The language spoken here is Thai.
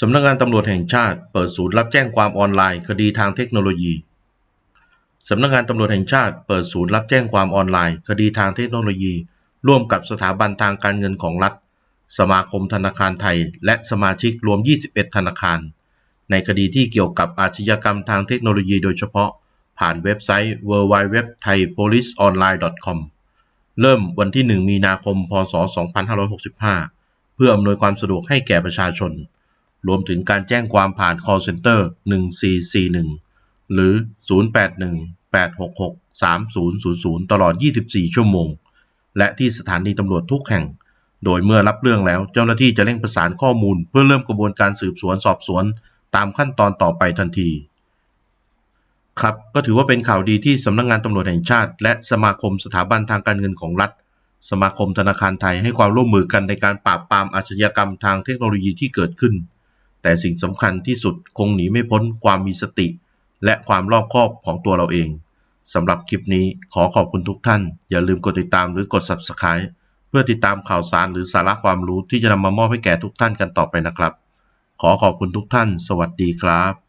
สำนักงานตำรวจแห่งชาติเปิดศูนย์รับแจ้งความออนไลน์ คดีทางเทคโนโลยี สำนักงานตำรวจแห่งชาติเปิดศูนย์รับแจ้งความออนไลน์ คดีทางเทคโนโลยี ร่วมกับสถาบันทางการเงินของรัฐ สมาคมธนาคารไทย และสมาชิกรวม 21 ธนาคาร ในคดีที่เกี่ยวกับอาชญากรรมทางเทคโนโลยีโดยเฉพาะ ผ่านเว็บไซต์ www.thaipoliceonline.com เริ่มวันที่ 1 มีนาคม พศ 2565 เพื่ออำนวยความสะดวกให้แก่ประชาชน รวมถึงการแจ้งความผ่าน call center 1441 หรือ 081-866-3000 ตลอด 24 ชั่วโมง และที่สถานีตำรวจทุกแห่ง โดยเมื่อรับเรื่องแล้วเจ้าหน้าที่จะเร่งประสานข้อมูล เพื่อเริ่มกระบวนการสืบสวนสอบสวน ตามขั้นตอนต่อไปทันที ครับก็ถือว่าเป็นข่าวดีที่สำนักงานตำรวจแห่งชาติ และสมาคมสถาบันทางการเงินของรัฐสมาคมธนาคารไทยให้ความร่วมมือกันในการปราบปรามอาชญากรรมทางเทคโนโลยีที่เกิดขึ้น แต่สิ่งสำคัญที่สุดคงหนีไม่พ้นความมีสติ และความรอบคอบของตัวเราเองสำหรับคลิปนี้ขอขอบคุณทุกท่าน อย่าลืมกดติดตามหรือกด Subscribe เพื่อติดตามข่าวสารหรือสาระความรู้ที่จะนำมามอบให้แก่ทุกท่านกันต่อไปนะครับ ขอขอบคุณทุกท่าน สวัสดีครับ